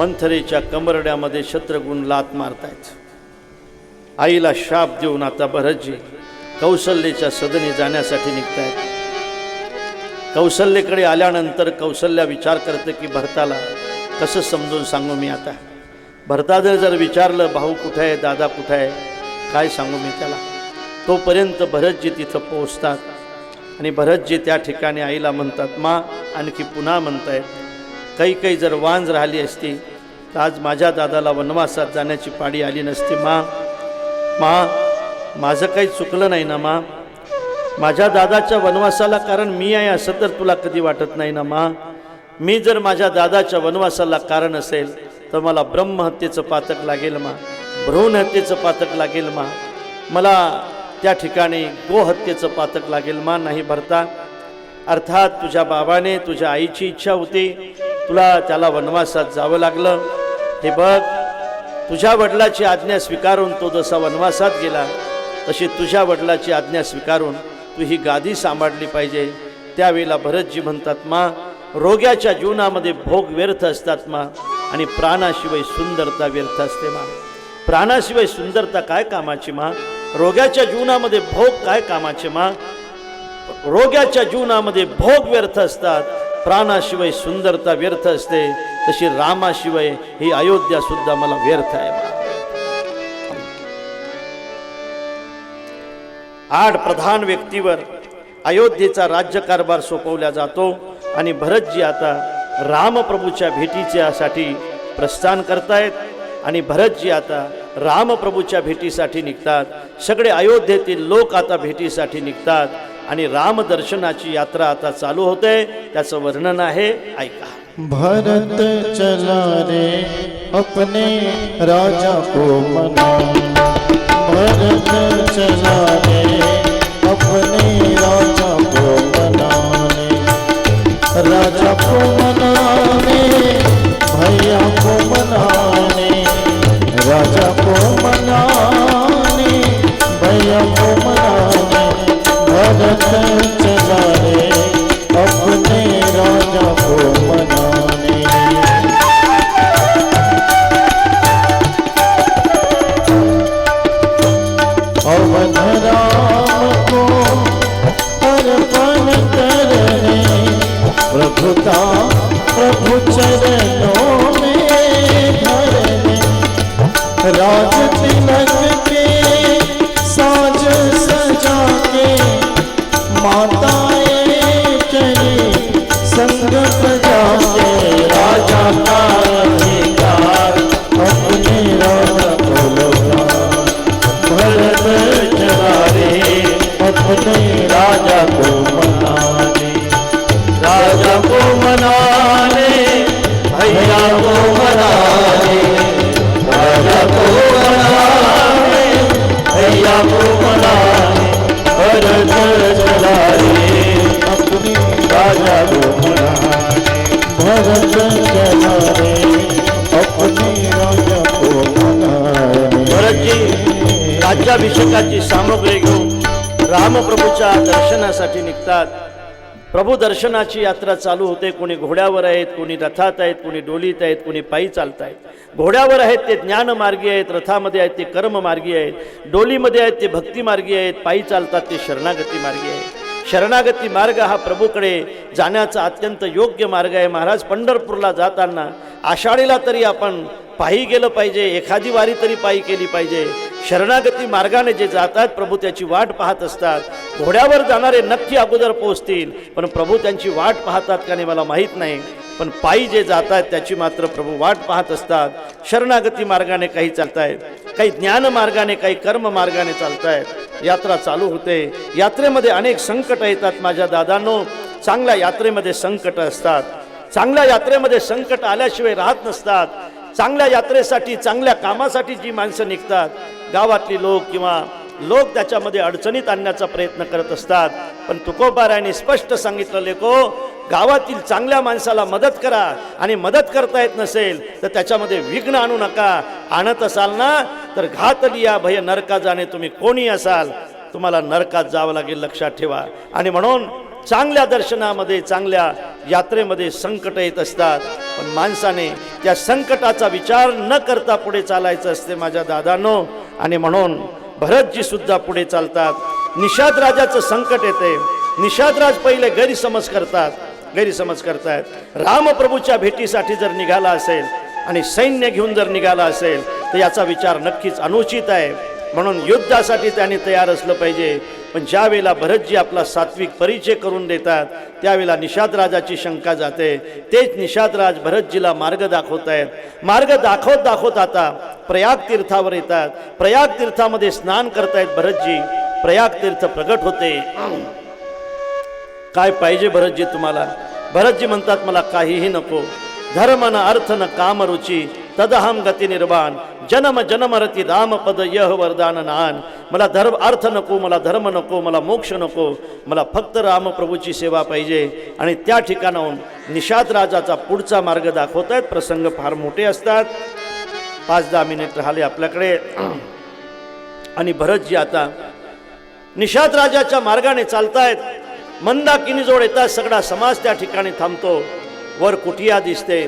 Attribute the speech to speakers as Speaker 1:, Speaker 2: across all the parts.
Speaker 1: मंथरेच्या कमरड्यामध्ये शत्रुगुण लात मारतायत. आईला शाप देऊन आता भरतजी कौशल्येच्या सदनी जाण्यासाठी निघतायत. कौशल्येकडे आल्यानंतर कौशल्या विचार करते की भरताला कसं समजून सांगू मी आता? भरतानं जर विचारलं भाऊ कुठं आहे? दादा कुठं आहे? काय सांगू मी त्याला? तोपर्यंत भरतजी तिथं पोहोचतात आणि भरतजी त्या ठिकाणी आईला म्हणतात मा आणखी पुन्हा म्हणतायत काही काही जर वांज राहिली असती तर आज माझ्या दादाला वनवासात जाण्याची पाडी आली नसती मा मा माझं काही चुकलं नाही ना मा. माझ्या दादाच्या वनवासाला कारण मी आहे असं तर तुला कधी वाटत नाही ना मा. मी जर माझ्या दादाच्या वनवासाला कारण असेल तर मला ब्रह्महत्येचं पातक लागेल मा. भ्रूणहत्येचं पातक लागेल मा. मला त्या ठिकाणी गोहत्येचं पातक लागेल मा. नाही भरता. अर्थात तुझ्या बाबाने तुझ्या आईची इच्छा होती तुला त्याला वनवासात जावं लागलं. हे बघ तुझ्या वडिलाची आज्ञा स्वीकारून तो जसा वनवासात गेला तशी तुझ्या वडिलाची आज्ञा स्वीकारून तू ही गादी सांभाळली पाहिजे. त्यावेळेला भरतजी म्हणतात मा रोग्याच्या जीवनामध्ये भोग व्यर्थ असतात मा आणि प्राणाशिवाय सुंदरता व्यर्थ असते मा. प्राणाशिवाय सुंदरता काय कामाची मा? रोग्याच्या जीवनामध्ये भोग काय कामाचे मा? रोग्याच्या जीवनामध्ये भोग व्यर्थ असतात. प्राणाशिवाय सुंदरता व्यर्थ असते तशी रामाशिवाय ही अयोध्या सुद्धा मला व्यर्थ आहे आठ प्रधान व्यक्तीवर अयोध्येचा राज्यकारभार सोपवला जातो आणि भरतजी आता रामप्रभूच्या भेटीच्यासाठी प्रस्थान करतायत आणि भरतजी आता रामप्रभूच्या भेटीसाठी निघतात. सगळे अयोध्येतील लोक आता भेटीसाठी निघतात. आणि रामदर्शनाची यात्रा आता चालू होते त्याचं वर्णन आहे ऐका.
Speaker 2: भरत चला रे अपने राजा को मना. भरत चला रे अपने राजा को मना राजा को मना चरणों में राज तिलक के साज सजा के माताएं संग के राजा का अधिकार अपने राजा को लौटा। भरत चला रे अपने राजा को
Speaker 1: राज्याभिषेकाची सामग्री घेऊन रामप्रभूच्या दर्शनासाठी निघतात. प्रभू दर्शनाची यात्रा चालू होते. कोणी घोड्यावर आहेत कोणी रथात आहेत कोणी डोलीत आहेत कोणी पायी चालत आहेत. घोड्यावर आहेत ते ज्ञानमार्गी आहेत रथामध्ये आहेत ते कर्ममार्गी आहेत. डोलीमध्ये आहेत ते भक्तिमार्गी आहेत पायी चालतात ते शरणागती मार्गी आहेत. शरणागती मार्ग हा प्रभूकडे जाण्याचा अत्यंत योग्य मार्ग आहे. महाराज पंढरपूरला जाताना आषाढीला तरी आपण पायी गेलं पाहिजे एखादी वारी तरी पायी केली पाहिजे. शरणागती मार्गाने जे जातात प्रभू त्याची वाट पाहत असतात. घोड्यावर जाणारे नक्की अगोदर पोहोचतील पण प्रभू त्यांची वाट पाहतात का नाही मला माहीत नाही. पण पायी जे जात आहेत त्याची मात्र प्रभू वाट पाहत असतात. शरणागती मार्गाने काही चालतायत काही ज्ञान मार्गाने काही कर्म मार्गाने चालतायत. यात्रा चालू होते. यात्रेमध्ये अनेक संकट येतात माझ्या दादांनो. चांगल्या यात्रेमध्ये संकट असतात. चांगल्या यात्रेमध्ये संकट आल्याशिवाय राहत नसतात. चांगल्या यात्रेसाठी चांगल्या कामासाठी जी माणसं निघतात गावातली लोक किंवा लोक त्याच्यामध्ये अडचणीत आणण्याचा प्रयत्न करत असतात. पण तुकोबारायांनी स्पष्ट सांगितलं लेको गावातील चांगल्या माणसाला मदत करा आणि मदत करता येत नसेल तर त्याच्यामध्ये विघ्न आणू नका. आणत असाल ना तर घात लिया भय नरका जाणे. तुम्ही कोणी असाल? तुम्हाला नरकात जावं लागेल लक्षात ठेवा. आणि म्हणून चांगल्या दर्शनामध्ये चांगल्या यात्रेमध्ये संकट येत असतात. पण माणसाने त्या संकटाचा विचार न करता पुढे चालायचं असते माझ्या दादांनो. आणि म्हणून भरतजी सुद्धा पुढे चालतात. निषाद राजाचं संकट येते. निषादराज पहिले गैरसमज करतात. गैरसमज करतायत. रामप्रभूच्या भेटीसाठी जर निघाला असेल आणि सैन्य घेऊन जर निघाला असेल तर याचा विचार नक्कीच अनुचित आहे. म्हणून युद्धासाठी त्याने तयार असलं पाहिजे. पण ज्या वेळेला भरतजी आपला सात्विक परिचय करून देतात त्यावेळेला निषादराजाची शंका जाते. तेच निषादराज भरतजीला मार्ग दाखवत आहेत. मार्ग दाखवत दाखवत आता प्रयाग तीर्थावर येतात. प्रयाग तीर्थामध्ये स्नान करतायत भरतजी. प्रयाग तीर्थ प्रगट होते. काय पाहिजे भरतजी तुम्हाला? भरतजी म्हणतात मला काहीही नको. धर्म न अर्थ न काम रुची. तदहम गती निर्वाण। जनम जनमरती रामपद यह वरदान नान। मला धर्म अर्थ नको मला धर्म नको मला मोक्ष नको मला फक्त रामप्रभूची सेवा पाहिजे। आणि त्या ठिकाणाहून निषाद राजाचा पुढचा मार्ग दाखवत आहेत प्रसंग फार मोठे असतात। पाच दहा मिनिट राहिले आपल्याकडे. आणि भरतजी आता निषाद राजाच्या मार्गाने चालतायत। मंदाकिनीजवळ येतात सगळा समाज त्या ठिकाणी थांबतो। वर कुटिया दिसते।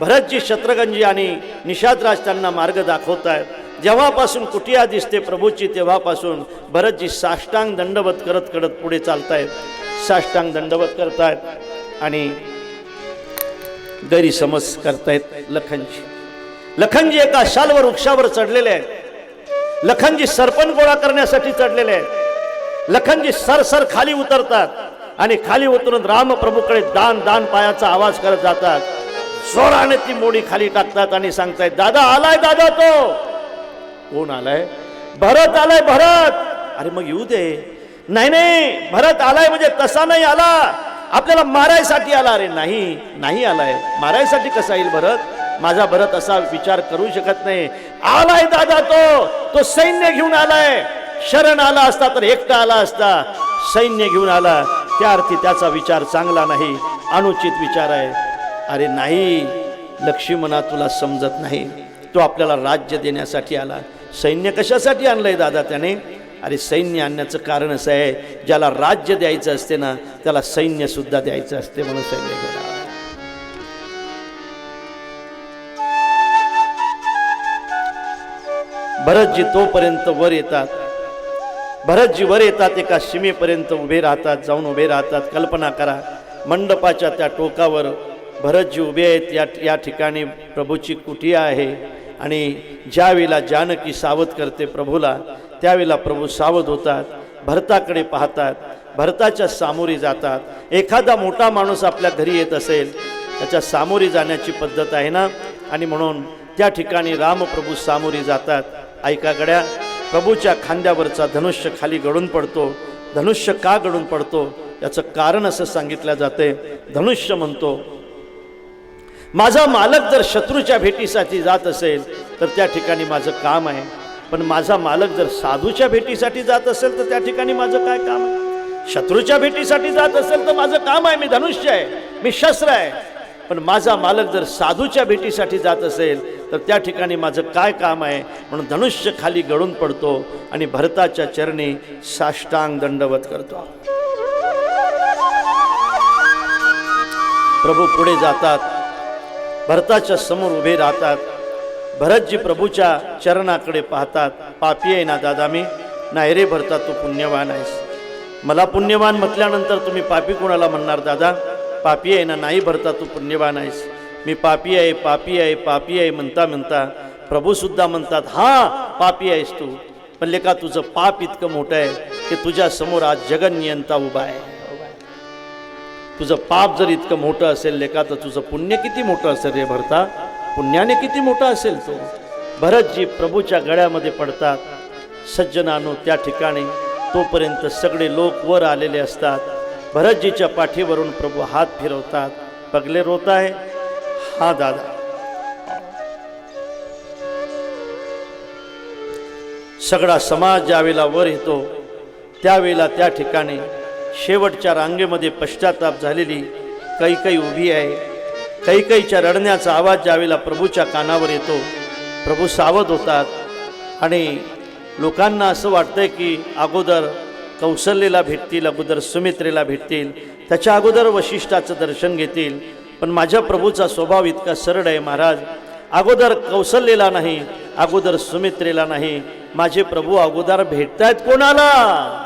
Speaker 1: भरतजी शत्रगंजी आणि निषादराज त्यांना मार्ग दाखवत आहेत. जेव्हापासून कुटिया दिसते प्रभूची तेव्हापासून भरतजी साष्टांग दंडवत करत करत पुढे चालतायत साष्टांग दंडवत करतायत आणि गैरसमज करतायत लखनजी. लखनजी एका शालवर वृक्षावर चढलेले आहेत. लखनजी सरपण गोळा करण्यासाठी चढलेले आहेत. लखनजी सरसर खाली उतरतात आणि खाली उतरून रामप्रभूकडे दान दान पायाचा आवाज करत जातात. जोराने ती मोडी खाली टाकतात आणि सांगतायत दादा आलाय दादा तो. कोण आलाय? भरत आलाय भरत. अरे मग येऊ दे. नाही नाही भरत आलाय म्हणजे तसा नाही आला? आपल्याला मारायसाठी आला. अरे नाही नाही आलाय. मारायसाठी कसा येईल भरत? माझा भरत असा विचार करू शकत नाही. आलाय दादा तो. तो सैन्य घेऊन आलाय. शरण आला असता तर एकटा आला असता. सैन्य घेऊन आला. त्या अर्थी त्याचा विचार चांगला नाही. अनुचित विचार आहे. अरे नाही लक्ष्मणा तुला समजत नाही. तो आपल्याला राज्य देण्यासाठी आला. सैन्य कशासाठी आणलंय दादा त्याने? अरे सैन्य आणण्याचं कारण असं आहे ज्याला राज्य द्यायचं असते ना त्याला सैन्यसुद्धा द्यायचं असते म्हणून सैन्य घेणार भरतजी तोपर्यंत वर येतात. भरतजी वर येतात एका सीमेपर्यंत उभे राहतात जाऊन उभे राहतात. कल्पना करा मंडपाच्या त्या टोकावर भरतजी उभे आहेत. या या ठिकाणी प्रभूची कुटी आहे. आणि ज्यावेळेला जानकी सावध करते प्रभूला त्यावेळेला प्रभू सावध होतात भरताकडे पाहतात भरताच्या सामोरी जातात. एखादा मोठा माणूस आपल्या घरी येत असेल त्याच्या सामोरी जाण्याची पद्धत आहे ना? आणि म्हणून त्या ठिकाणी रामप्रभू सामोरी जातात. ऐका गड्या प्रभूच्या खांद्यावरचा धनुष्य खाली गळून पडतो. धनुष्य का गळून पडतो? याचं कारण असं सांगितलं जाते. धनुष्य म्हणतो माझा मालक जर शत्रूच्या भेटीसाठी जात असेल तर त्या ठिकाणी माझं काम आहे. पण माझा मालक जर साधूच्या भेटीसाठी जात असेल तर त्या ठिकाणी माझं काय काम आहे? शत्रूच्या भेटीसाठी जात असेल तर माझं काम आहे. मी धनुष्य आहे. मी शस्त्र आहे. पण माझा मालक जर साधूच्या भेटीसाठी जात असेल तर त्या ठिकाणी माझं काय काम आहे? म्हणून धनुष्य खाली गळून पडतो आणि भरताच्या चरणी साष्टांग दंडवत करतो. प्रभू पुढे जातात. भरताच्या समोर उभे राहतात. भरतजी प्रभूच्या चरणाकडे पाहतात. पापी आहे ना दादा मी? नाही रे भरता तू पुण्यवान आहेस. मला पुण्यवान म्हटल्यानंतर तुम्ही पापी कोणाला म्हणणार दादा? पापी आहे ना नाही भरता तू पुण्यवान आहेस. मी पापी आहे पापी आहे पापी आहे म्हणता म्हणता प्रभूसुद्धा म्हणतात हा पापी आहेस तू. पण लेका तुझं पाप इतकं मोठं आहे की तुझ्या समोर आज जगनियंता उभा आहे. तुझं पाप जर इतकं मोठं असेल लेखा तर तुझं पुण्य किती मोठं असेल रे भरता? पुण्याने किती मोठा असेल तो? भरतजी प्रभूच्या गळ्यामध्ये पडतात सज्जनानो त्या ठिकाणी तोपर्यंत सगळे लोक वर आलेले असतात. भरतजीच्या पाठीवरून प्रभू हात फिरवतात. पगले रोत आहे? हा दादा. सगळा समाज ज्यावेळेला वर येतो त्यावेळेला त्या ठिकाणी शेवटच्या रांगेमध्ये पश्चाताप झालेली काही काही उभी आहे. काही काहीच्या रडण्याचा आवाज ज्यावेळेला प्रभूच्या कानावर येतो प्रभू सावध होतात. आणि लोकांना असं वाटतंय की अगोदर कौशल्येला भेटतील अगोदर सुमित्रेला भेटतील त्याच्या अगोदर वशिष्ठाचं दर्शन घेतील. पण माझ्या प्रभूचा स्वभाव इतका सरळ आहे महाराज. अगोदर कौशल्यला नाही अगोदर सुमित्रेला नाही. माझे प्रभू अगोदर भेटतायत कोणाला?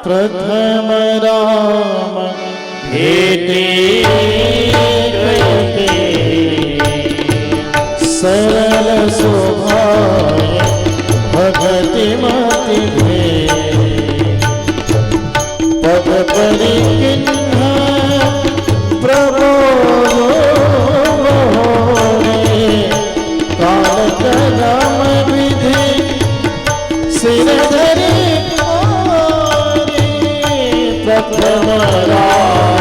Speaker 2: प्रथम राम भेटे. सरल सो ધરી પ્રથમ રા